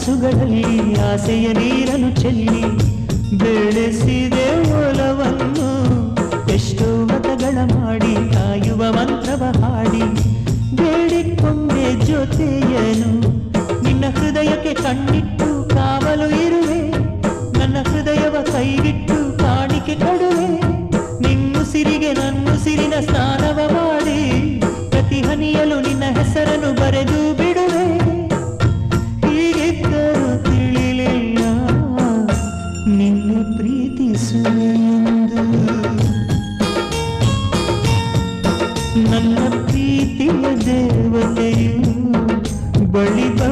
ಹಾಸುಗಳಲ್ಲಿ ಆಸೆಯ ನೀರನ್ನು ಚೆಲ್ಲಿ ಬೆಳೆಸಿದೆ ಓಲವನ್ನು ಎಷ್ಟು ಮತಗಳ ಮಾಡಿ ಕಾಯುವ ಮಂತ್ರವ ಹಾಡಿ ಬೇಡಿಕೊಂಡೆ ಜೊತೆಯನು. ನಿನ್ನ ಹೃದಯಕ್ಕೆ ಕಣ್ಣಿಟ್ಟು ಕಾವಲು ಇರುವೆ. ನನ್ನ ಹೃದಯವ ಕೈಗಿಟ್ಟು ಕಾಣಿಕೆ ಕಡುವೆ. ನಿನ್ನುಸಿರಿಗೆ ನನ್ನುಸಿರಿನ ಸ್ನಾನ ಸುಳಿಯೆಂದು ನನ್ನ ಪ್ರೀತಿಯ ದೇವತೆಯು ಬಳಿದ